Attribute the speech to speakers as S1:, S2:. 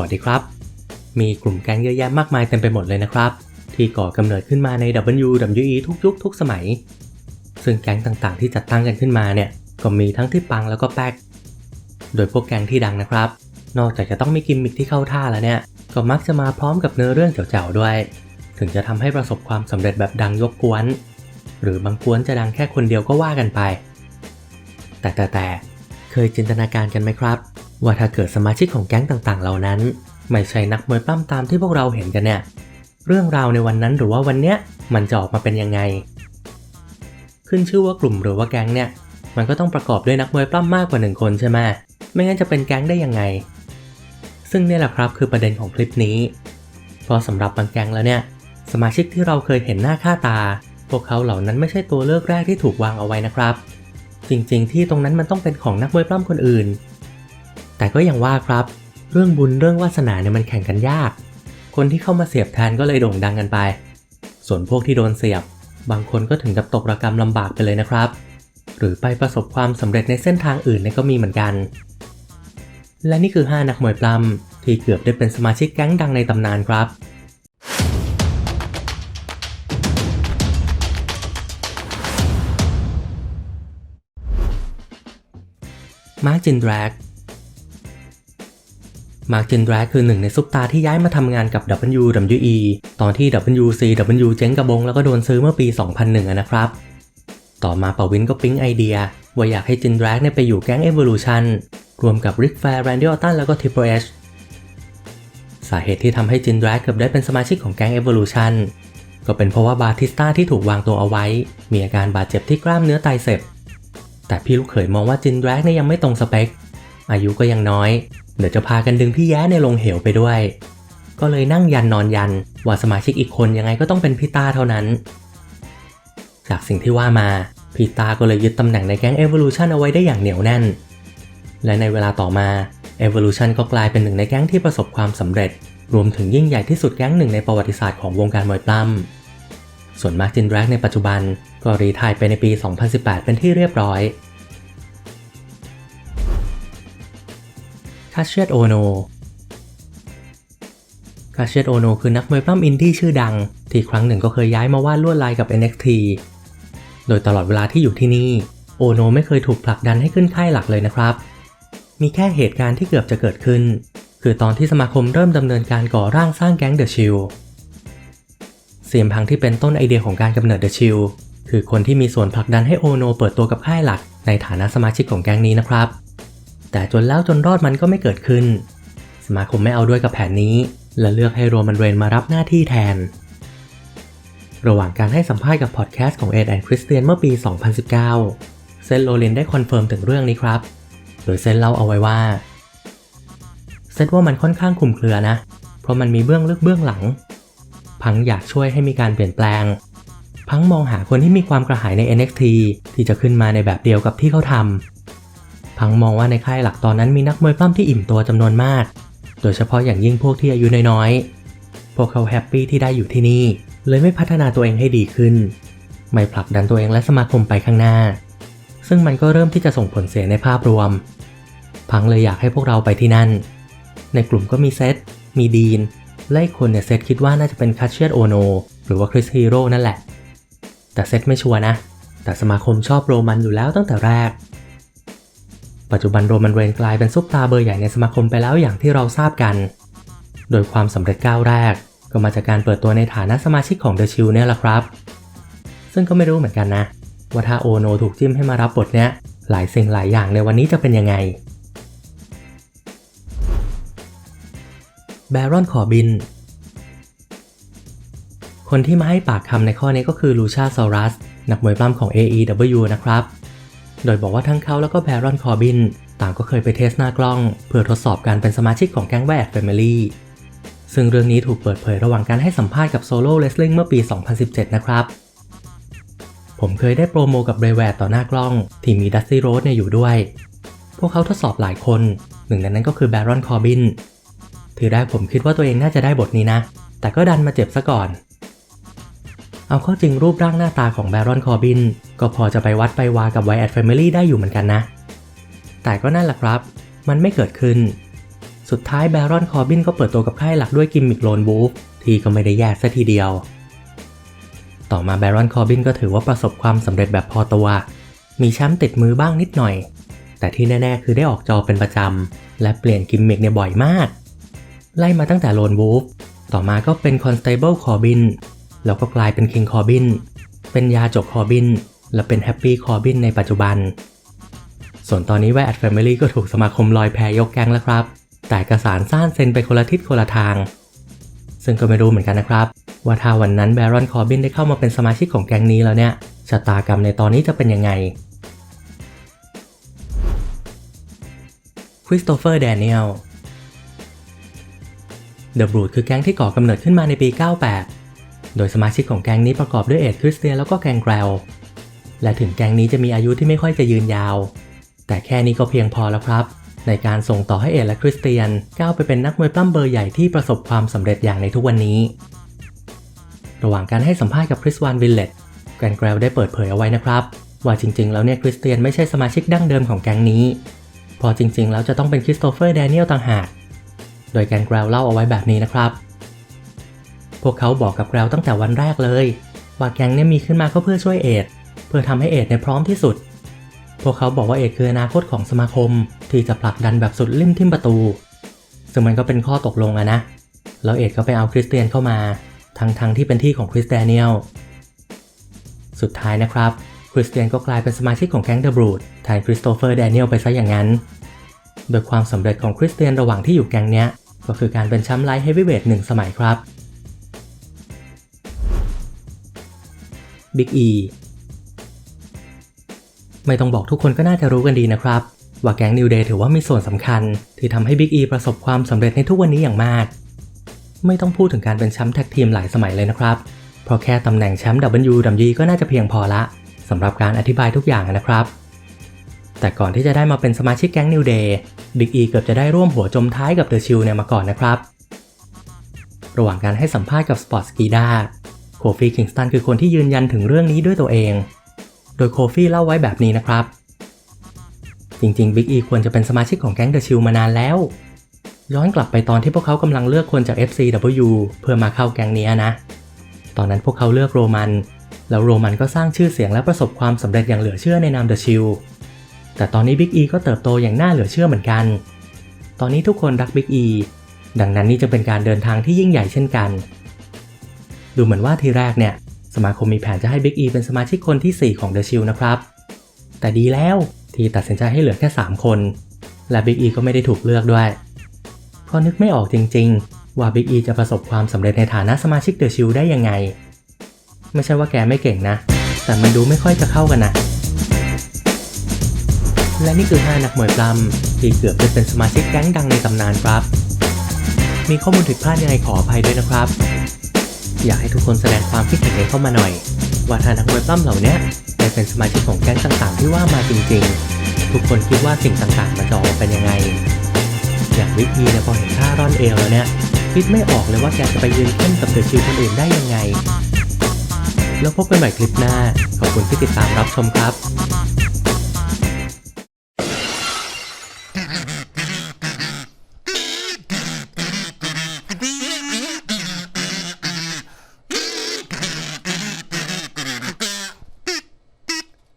S1: วัสดีครับ มีกลุ่มแก๊งเยอะแยะมากมายเต็มไปหมดเลยนะครับ ที่ก่อกำเนิดขึ้นมาใน WWE ทุกยุคทุกสมัย ซึ่งแก๊งต่างๆ ที่จัดตั้งกันขึ้นมาเนี่ยก็มีทั้งที่ปังแล้วก็แป๊ก โดยพวกแก๊งที่ดังนะครับ นอกจากจะต้องมีกิมมิคที่เข้าท่าแล้วเนี่ย ก็มักจะมาพร้อมกับเนื้อเรื่องเจ๋วๆด้วย ถึงจะทำให้ประสบความสำเร็จแบบดังยกกวน หรือบางกวนจะดังแค่คนเดียวก็ว่ากันไป แต่แต่แต่เคยจินตนาการกันไหมครับ ว่าถ้าเกิดสมาชิกของแก๊งต่างๆ เหล่านั้น ไม่ใช่นักมวยปล้ำตามที่พวกเราเห็นกันเนี่ย เรื่องราวในวันนั้นหรือว่าวันเนี้ยมันจะออกมาเป็นยังไง ขึ้นชื่อว่ากลุ่มหรือว่าแก๊งเนี่ย มันก็ต้องประกอบด้วยนักมวยปล้ำมากกว่าหนึ่งคนใช่ไหมไม่งั้นจะเป็นแก๊งได้ยังไง ซึ่งนี่แหละครับคือประเด็นของคลิปนี้ เพราะสำหรับบางแก๊งแล้วเนี่ย สมาชิกที่เราเคยเห็นหน้าค่าตา พวกเขาเหล่านั้นไม่ใช่ตัวเลือกแรกที่ถูกวางเอาไว้นะครับ จริงๆ ที่ตรงนั้นมันต้องเป็นของนักมวยปล้ำคนอื่น แต่ก็ยังว่าครับ เรื่องบุญเรื่องวาสนาเนี่ยมันแข่งกันยาก คนที่เข้ามาเสียบแทนก็เลยโด่งดังกันไป ส่วนพวกที่โดนเสียบ บางคนก็ถึงกับตกระกรรมลำบากไปเลยนะครับ หรือไปประสบความสำเร็จในเส้นทางอื่นเนี่ยก็มีเหมือนกัน และนี่คือ 5 นักมวยปล้ำที่เกือบได้เป็นสมาชิกแก๊งดังในตำนานครับมาร์จินแดรก มาร์คจินแดรกคือหนึ่งในซุปตาที่ย้ายมาทำงานกับ WWE ตอนที่ WCW เจ๊งกระบงแล้วก็โดนซื้อเมื่อปี 2001 นะครับ ต่อมาปาวินก็ปิ๊งไอเดีย ว่าอยากให้จินแดรกเนี่ยไปอยู่แก๊ง Evolution รวมกับริกแฟร์แรนดี้ออตันแล้วก็ Triple H สาเหตุที่ทำให้จินแดรกเกือบได้เป็นสมาชิกของแก๊ง Evolution ก็เป็นเพราะว่าบาติสตาที่ถูกวางตัวเอาไว้ มีอาการบาดเจ็บที่กล้ามเนื้อไตเสพแต่พี่ลูกเขยมองว่าจินแดรกเนี่ยยังไม่ตรงสเปค อายุก็ยังน้อย เดี๋ยวจะพากันดึงพี่แย้ในลงเหวไปด้วย ก็เลยนั่งยันนอนยันว่าสมาชิกอีกคนยังไงก็ต้องเป็นพี่ตาเท่านั้น จากสิ่งที่ว่ามาพี่ตาก็เลยยึดตำแหน่งในแก๊ง Evolution เอาไว้ได้อย่างเหนียวแน่น และในเวลาต่อมา Evolution ก็กลายเป็นหนึ่งในแก๊งที่ประสบความสำเร็จ รวมถึงยิ่งใหญ่ที่สุดแก๊งหนึ่งในประวัติศาสตร์ของวงการมวยปล้ำส่วนมาร์จินแร็กในปัจจุบันก็รีทายไปในปี 2018 เป็นที่เรียบร้อย คาเชียตโอโนคาเชียตโอโนคือนักมวยปล้ำอินดี้ชื่อดัง ที่ครั้งหนึ่งก็เคยย้ายมาวาดลวดลายกับ NXT โดยตลอดเวลาที่อยู่ที่นี่ โอโนไม่เคยถูกผลักดันให้ขึ้นค่ายหลักเลยนะครับ มีแค่เหตุการณ์ที่เกือบจะเกิดขึ้น คือตอนที่สมาคมเริ่มดำเนินการก่อร่างสร้างแก๊งเดอะชิลเสียมพังที่เป็นต้นไอเดียของการกำเนิดเดอะชิลคือคนที่มีส่วนผลักดันให้โอโนเปิดตัวกับค่ายหลักในฐานะสมาชิกของแก๊งนี้นะครับ แต่จนแล้วจนรอดมันก็ไม่เกิดขึ้น สมาคมไม่เอาด้วยกับแผนนี้ และเลือกให้โรมันเรนมารับหน้าที่แทน ระหว่างการให้สัมภาษณ์กับพอดแคสต์ของเอ็ดแอนด์คริสเตียนเมื่อปี 2019 เซนโรลินได้คอนเฟิร์มถึงเรื่องนี้ครับ โดยเซนเล่าเอาไว้ว่าเซนว่ามันค่อนข้างคลุมเครือนะ เพราะมันมีเบื้องลึกเบื้องหลัง พังอยากช่วยให้มีการเปลี่ยนแปลง พังมองหาคนที่มีความกระหายใน NXT ที่จะขึ้นมาในแบบเดียวกับที่เขาทำ พังมองว่าในค่ายหลักตอนนั้นมีนักมวยปล้ำที่อิ่มตัวจำนวนมาก โดยเฉพาะอย่างยิ่งพวกที่อายุน้อยๆ พวกเขาแฮปปี้ที่ได้อยู่ที่นี่ เลยไม่พัฒนาตัวเองให้ดีขึ้น ไม่ผลักดันตัวเองและสมาคมไปข้างหน้า ซึ่งมันก็เริ่มที่จะส่งผลเสียในภาพรวม พังเลยอยากให้พวกเราไปที่นั่น ในกลุ่มก็มีเซต มีดีน และอีกคนเนี่ยเซตคิดว่าน่าจะเป็นคาเชียตโอโนหรือว่าคริสฮีโร่นั่นแหละ แต่เซตไม่ชัวร์นะ แต่สมาคมชอบโรมันอยู่แล้วตั้งแต่แรก ปัจจุบันโรมันเรนกลายเป็นซุปตาเบอร์ใหญ่ในสมาคมไปแล้วอย่างที่เราทราบกัน โดยความสำเร็จก้าวแรก ก็มาจากการเปิดตัวในฐานะสมาชิกของ The Shield เนี่ยแหละครับ ซึ่งก็ไม่รู้เหมือนกันนะ ว่าถ้าโอโนถูกจิ้มให้มารับบทเนี้ยหลายสิ่งหลายอย่างในวันนี้จะเป็นยังไงแบรอนคอร์บิน คนที่มาให้ปากคำในข้อนี้ก็คือลูชาซอรัส นักมวยปล้ำของ AEW นะครับ โดยบอกว่าทั้งเขาแล้วก็แบรอนคอร์บินต่างก็เคยไปเทสหน้ากล้อง เพื่อทดสอบการเป็นสมาชิกของแก๊งแวร์แฟมิลี่ซึ่งเรื่องนี้ถูกเปิดเผยระหว่างการให้สัมภาษณ์กับโซโล่เลสลิงเมื่อปี 2017 นะครับ ผมเคยได้โปรโมกับเรแวร์ต่อหน้ากล้อง ที่มีดัสซี่โรสเนี่ยอยู่ด้วย พวกเขาทดสอบหลายคน หนึ่งในนั้นก็คือแบรอนคอร์บินทีแรกผมคิดว่าตัวเองน่าจะได้บทนี้นะ แต่ก็ดันมาเจ็บซะก่อน เอาข้าจริงรูปร่างหน้าตาของแบรอนคอร์บินก็พอจะไปวัดไปวากับไวแอดแฟมิลี่ได้อยู่เหมือนกันนะ แต่ก็นั่นแหละครับ มันไม่เกิดขึ้น สุดท้ายแบรอนคอร์บินก็เปิดตัวกับค่ายหลักด้วยกิมมิกโลนบูฟที่ก็ไม่ได้แย่ซะทีเดียว ต่อมาแบรอนคอร์บินก็ถือว่าประสบความสำเร็จแบบพอตัว มีแชมป์ติดมือบ้างนิดหน่อย แต่ที่แน่ๆ คือได้ออกจอเป็นประจำและเปลี่ยนกิมมิกเนี่ยบ่อยมาก ไล่มาตั้งแต่โลนวูฟต่อมาก็เป็นคอนสเตเบิลคอร์บิน แล้วก็กลายเป็นคิงคอร์บิน เป็นยาจกคอร์บิน และเป็นแฮปปี้คอร์บินในปัจจุบัน ส่วนตอนนี้แวร์แฟมิลี่ก็ถูกสมาคมลอยแพยกแก๊งแล้วครับ แต่เอกสารซ่านเซ็นไปคนละทิศคนละทาง ซึ่งก็ไม่รู้เหมือนกันนะครับ ว่าถ้าวันนั้นแบรอนคอร์บินได้เข้ามาเป็นสมาชิกของแก๊งนี้แล้วเนี่ยชะตากรรมในตอนนี้จะเป็นยังไงคริสโตเฟอร์แดเนียลเดอะบรูดคือแก๊งที่ก่อกำเนิดขึ้นมาในปี 98 โดยสมาชิกของแก๊งนี้ประกอบด้วยเอ็ดคริสเตียนแล้วก็แกงแกรลและถึงแก๊งนี้จะมีอายุที่ไม่ค่อยจะยืนยาว แต่แค่นี้ก็เพียงพอแล้วครับ ในการส่งต่อให้เอ็ดและคริสเตียนก้าวไปเป็นนักมวยปล้ำเบอร์ใหญ่ที่ประสบความสำเร็จอย่างในทุกวันนี้ ระหว่างการให้สัมภาษณ์กับคริสวานวิลเลตแกงแกรลได้เปิดเผยเอาไว้นะครับ ว่าจริง ๆ แล้วเนี่ยคริสเตียนไม่ใช่สมาชิกดั้งเดิมของแก๊งนี้ พอจริง ๆ แล้วจะต้องเป็นคริสโตเฟอร์แดเนียลต่างหาก โดยแกนแกรวเล่าเอาไว้แบบนี้นะครับ วกเขาบอกกับแกรวตั้งแต่วันแรกเลยว่าแก๊งเนี่ยมีขึ้นมาก็เพื่อช่วยเอดเพื่อทำให้เอดเนี่ยพร้อมที่สุด พวกเขาบอกว่าเอดคืออนาคตของสมาคมที่จะผลักดันแบบสุดลิ่มทิมประตู ซึ่งมันก็เป็นข้อตกลงอะนะ แล้วเอดก็ไปเอาคริสเตียนเข้ามาทั้งๆทที่เป็นที่ของคริสแดเนียลสุดท้ายนะครับคริสเตียนก็กลายเป็นสมาชิกของแก๊งเดอะบรูดแทนคริสโตเฟอร์แดเนียลไปซะอย่างนั้น โดยความสำเร็จของคริสเตียนระหว่างที่อยู่แก๊งเนี้ยก็คือการเป็นแชมป์ไลท์เฮฟวีเวทหนึ่งสมัยครับ บิ๊กอีไม่ต้องบอกทุกคนก็น่าจะรู้กันดีนะครับ ว่าแก๊งนิวเดย์ถือว่ามีส่วนสำคัญ ที่ทำให้บิ๊กอีประสบความสำเร็จในทุกวันนี้อย่างมาก ไม่ต้องพูดถึงการเป็นแชมป์แท็กทีมหลายสมัยเลยนะครับ เพราะแค่ตำแหน่งแชมป์ WWE ก็น่าจะเพียงพอละสำหรับการอธิบายทุกอย่างนะครับ แต่ก่อนที่จะได้มาเป็นสมาชิกแก๊งนิวเดย์บิ๊กอีเกือบจะได้ร่วมหัวจมท้ายกับเดอะชิลเนี่ยมาก่อนนะครับ ระหว่างการให้สัมภาษณ์กับสปอร์ตสกีดา โคฟี่คิงสตันคือคนที่ยืนยันถึงเรื่องนี้ด้วยตัวเอง โดยโคฟี่เล่าไว้แบบนี้นะครับ จริงๆบิ๊กอีควรจะเป็นสมาชิกของแก๊งเดอะชิลมานานแล้ว ย้อนกลับไปตอนที่พวกเขากำลังเลือกคนจาก FCW เพื่อมาเข้าแก๊งนี้นะ ตอนนั้นพวกเขาเลือกโรมัน แล้วโรมันก็สร้างชื่อเสียงและประสบความสำเร็จอย่างเหลือเชื่อในนามเดอะชิลแต่ตอนนี้บิ๊กอีก็เติบโตอย่างน่าเหลือเชื่อเหมือนกัน ตอนนี้ทุกคนรักบิ๊กอีดังนั้นนี่จะเป็นการเดินทางที่ยิ่งใหญ่เช่นกัน ดูเหมือนว่าทีแรกเนี่ย สมาคมมีแผนจะให้บิ๊กอีเป็นสมาชิกคนที่ 4 ของเดอะชิลนะครับ แต่ดีแล้วที่ตัดสินใจให้เหลือแค่ 3 คน และบิ๊กอีก็ไม่ได้ถูกเลือกด้วยเพราะนึกไม่ออกจริง ๆ ว่าบิ๊กอีจะประสบความสำเร็จในฐานะสมาชิกเดอะชิลได้ยังไง ไม่ใช่ว่าแกไม่เก่งนะ แต่มันดูไม่ค่อยจะเข้ากันนะและนี่คือ 5 นักมวยปล้ำที่เกือบจะเป็นสมาชิกแก๊งดังในตำนานครับ มีข้อมูลผิดพลาดยังไงขออภัยด้วยนะครับ อยากให้ทุกคนแสดงความคิดเห็นกันเข้ามาหน่อย ว่าถ้านักมวยปล้ำเหล่านี้ได้เป็นสมาชิกของแก๊งต่างๆ ที่ว่ามาจริงๆ ทุกคนคิดว่าสิ่งต่างๆมันจะออกเป็นยังไง อย่างวิกกี้เนี่ยพอเห็นท่าร่อนเอวแล้วเนี่ยคิดไม่ออกเลยว่าแกจะไปยืนเข้มกับเดอะชิลคนอื่นได้ยังไง แล้วพบกันใหม่คลิปหน้าขอบคุณที่ติดตามรับชมครับ